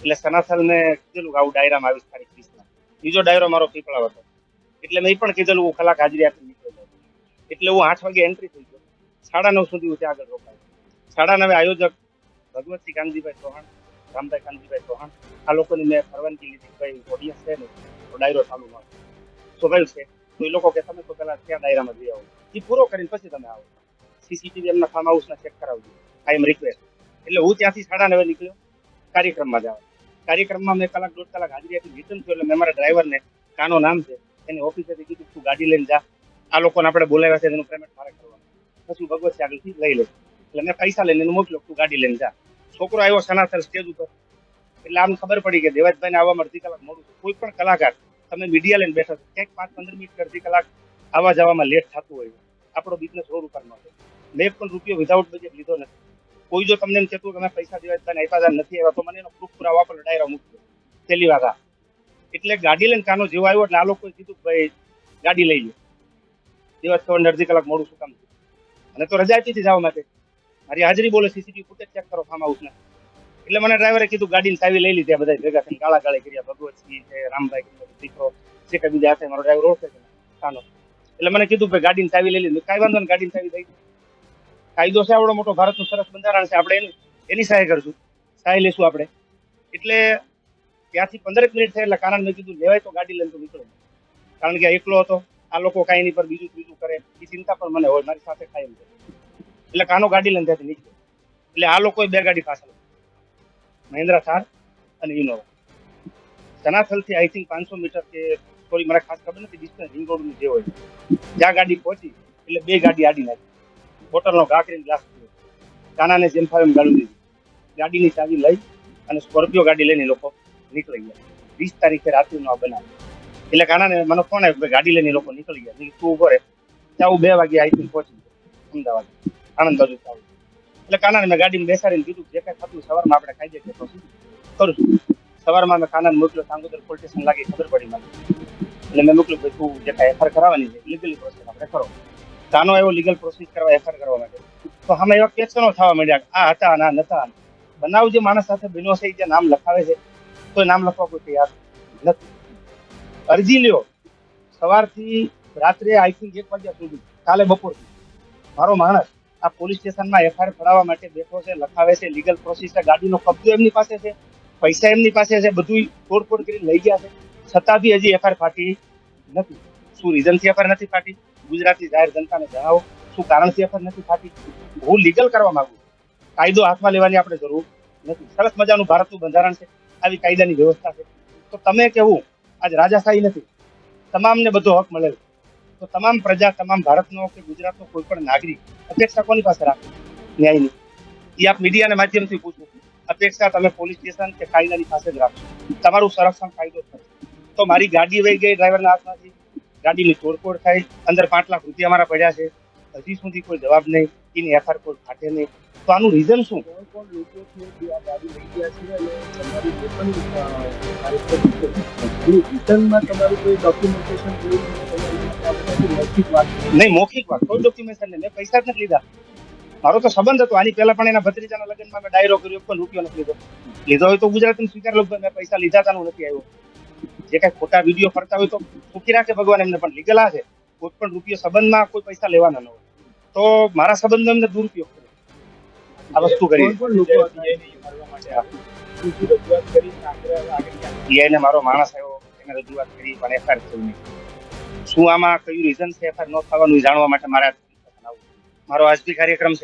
એટલે સનાથલને કીધેલું કે આવું ડાયરામાં આવીશ તારીખ વીસના બીજો ડાયરો મારો પીપળાવ હતો. એટલે મેં પણ કીધેલું, હું કલાક હાજરી આપી નીકળ્યો જાઉં. એટલે હું આઠ વાગે એન્ટ્રી થઈ ગયો. સાડા નવ સુધી હું ત્યાં આગળ રોકાયો. સાડા નવે આયોજક ભગવતસિંહ કાનજીભાઈ ચૌહાણ રામભાઈ કાનજીભાઈ ચૌહાણ, આ લોકોની મેં પરવાનગી લીધી ભાઈ ઓડિયન્સ છે ને, તો ડાયરો ચાલુ થાય. સ્વાભાવિક છે, તો એ લોકો કે, તમે તો પેલા ત્યાં ડાયરામાં જઈ આવો એ પૂરો કરીને પછી તમે આવો. સીસીટીવી એમના ફાર્મ હાઉસના ચેક કરાવજો. આઈ એમ રિક્વેસ્ટ એટલે હું ત્યાંથી સાડા નવે નીકળ્યો. કાર્યક્રમમાં જાવ કાર્યક્રમમાં મેં કલાક દોઢ કલાક હાજરી આપી રિટર્ન થયો એટલે મેં મારા ડ્રાઈવરને, કાનો નામ છે, એની ઓફિસેથી કીધું, તું ગાડી લઈને જા, આ લોકોને આપણે બોલાવ્યા છે એનું પેમેન્ટ મારે કરવાનું પછી ભગવત આગળથી લઈ લઈશ એટલે મેં પૈસા લઈને એને મોકલ્યો, તું ગાડી લઈને જા. છોકરો આવ્યો સનાતન સ્ટેજ ઉપર. એટલે આમ ખબર પડી કે દેવાજભાઈને આવવામાં અડધી કલાક મોડું કોઈ પણ કલાકાર તમે મીડિયા લઈને બેઠા છો, ક્યાંક પાંચ પંદર મિનિટ અડધી કલાક આવવા જવામાં લેટ થતું હોય આપણો બિઝનેસ રોડ ઉપર નો મેં પણ રૂપિયો વિધાઉટ બજેટ લીધો નથી. કોઈ જો તમને એમ કહેતું કે અમે પૈસા દેવા તને આપ્યા હતા, નથી આવ્યા તો મને એનો પ્રૂફ પુરાવા પર લડાઈ રહ્યો દો પહેલી વાત એટલે ગાડી લઈને કાનો જેવો આવ્યો એટલે આ લોકોએ કીધું ભાઈ, ગાડી લઈ લો દિવસ તો અડધી કલાક મોડું શું કામ? અને તો રજા આપી હતી જવા માટે. મારી હાજરી બોલે સીસીટીવી ફૂટેજ ચેક કરો ફાર્મ હાઉસના એટલે મને ડ્રાઈવરે કીધું, ગાડીની ચાવી લઈ લીધી બધા ભેગા થઈને, ગાળા ગાળી કર્યા ભગવતસિંહ છે, રામભાઈ દીકરો છે કે બીજા હશે મારો ડ્રાઈવર ઓળખે છે, કાનો. એટલે મને કીધું કે ગાડીની ચાવી લઈ લીધી કાંઈ વાંધો નહીં, ગાડીની ચાવી દઈ. કાયદો છે, આવડો મોટો ભારતનું સરસ બંધારણ છે, આપણે એની એની સહાય કરશું. સહાય લેશું આપણે. એટલે ત્યાંથી પંદરેક મિનિટ થઈ એટલે કારણ મેં કીધું, લેવાય તો ગાડી લઈને તો નીકળો. કારણ કે એકલો હતો, આ લોકો કાંઈ એની પર બીજું ત્રીજું કરે, એ ચિંતા પણ મને હોય, મારી સાથે કાયમ એટલે કાનો ગાડી લઈને ત્યાંથી નીકળ્યો એટલે આ લોકોએ બે ગાડી પાછળ મહિન્દ્રા થાર અને ઇનોવા સનાથલથી આઈ થિંક પાંચસો મીટર કે સોરી મને ખાસ ખબર નથી ડિસ્ટન્સ રિંગ રોડનું જે હોય. જ્યાં ગાડી પહોંચી, એટલે બે ગાડી આડી નાખી. બોટલનો ઘા કરીને ગ્લાસ. કાનાને જેમ ફાવે એમ ગાળું દીધી. ગાડીની ચાવી લઈ અને સ્કોર્પિયો ગાડી લઈને લોકો નીકળી ગયા. વીસ તારીખે રાત્રિનો આ બનાવ. એટલે કાનાને મને ફોન આવ્યો કે ગાડી લઈને લોકો નીકળી ગયા. તું ઊભો રહે ત્યાં હું બે વાગે આઈ થિંક પહોંચી અમદાવાદ. આણંદ બાજુ ચાલુ. એટલે કાનાને મેં ગાડીમાં બેસાડીને કીધું જે કાંઈ થતું સવારમાં આપણે ખાઈ જઈએ પ્રોસીજર કરું સવારમાં મેં કાનાને મોકલ્યો, સાંગોદર પોલીસ સ્ટેશન લાગી, ખબર પડી મને. એટલે મેં મોકલ્યું ભાઈ તું જે કાંઈ એફઆર કરાવવાની છે લીગલી પ્રોસેસ આપણે કરો. કાનો એવો લીગલ પ્રોસેસ કરવા એફઆર કરવા માટે. તો આમાં એવા કેસનો થવા માંડ્યા આ હતા આ નતા. બનાવ જે માણસ સાથે બન્યો છે જે નામ લખાવે છે, તો નામ લખવા કોઈ તૈયાર નથી. અરજી લ્યો. સવારથી રાત્રે આઈ થિંક એક વાગ્યા સુધી, કાલે બપોરથી. મારો માણસ આ પોલીસ સ્ટેશનમાં એફઆઈઆર કરાવવા માટે બેઠો છે, લખાવે છે લીગલ પ્રોસેસ છે, ગાડીનો કબજો એમની પાસે છે, પૈસા એમની પાસે છે બધું તોડફોડ કરી લઈ ગયા છે. છતાં બી હજી એફઆઈઆર ફાટી નથી. શું રીઝનથી એફઆઈઆર નથી ફાટી? ગુજરાતી જાહેર જનતાને જણાવો, શું કારણથી અસર નથી થતી? હું લીગલ કરવા માંગુ કાયદો હાથમાં લેવાની આપણે જરૂર નથી. સરસ મજાનું ભારતનું બંધારણ છે. આવી કાયદાની વ્યવસ્થા છે. તો તમે કેવું? આજ રાજાશાહી નથી. તમામને બધો હક મળેલ તો તમામ પ્રજા, તમામ ભારતનો કે ગુજરાતનો કોઈ પણ નાગરિક અપેક્ષા કોની પાસે રાખે? ન્યાયની. એ આપ મીડિયાના માધ્યમથી પૂછો. અપેક્ષા તમે પોલીસ સ્ટેશન કે કાયદાની પાસે જ રાખશો. તમારું સંરક્ષણ કાયદો થશે તો મારી ગાડી વહી ગઈ ડ્રાઈવરના હાથમાંથી. ગાડીની તોડફોડ થઈ અંદર પાંચ લાખ રૂપિયા મારા પડ્યા છે. હજી સુધી કોઈ જવાબ નહીં, એની એફઆર કોઈ ફાટે નહીં. તો આનું રીઝન શું? લોકો. નહીં, મૌખિક વાત. કોઈ ડોક્યુમેન્ટેશન નહીં. મેં પૈસા જ નથી લીધા. મારો તો સંબંધ હતો. આની પહેલા પણ એના ભત્રીજાના લગ્નમાં મેં ડાયરો કર્યો પણ રૂપિયો નથી લીધો. લીધો હોય તો ગુજરાતનું સ્વીકાર લો મેં પૈસા લીધા તાનું નથી આવ્યો. જે કઈ ખોટા વીડિયો ફરતા હોય તો મૂકી રાખે ભગવાન એમને પણ લીગલ આ છે કોઈ પણ રૂપિયો સંબંધમાં કોઈ પૈસા લેવાના ન હોય. તો મારા સંબંધનો એમને દુરુપયોગ કર્યો. આ વસ્તુ કરી? એને મારો માણસ આવ્યો એને રજૂઆત કરી પણ એફઆઈઆર થયું નહીં. શું આમાં કયું રીઝન છે એફઆઈઆર ન થવાનું જાણવા માટે મારે મારો આજથી કાર્યક્રમ છે.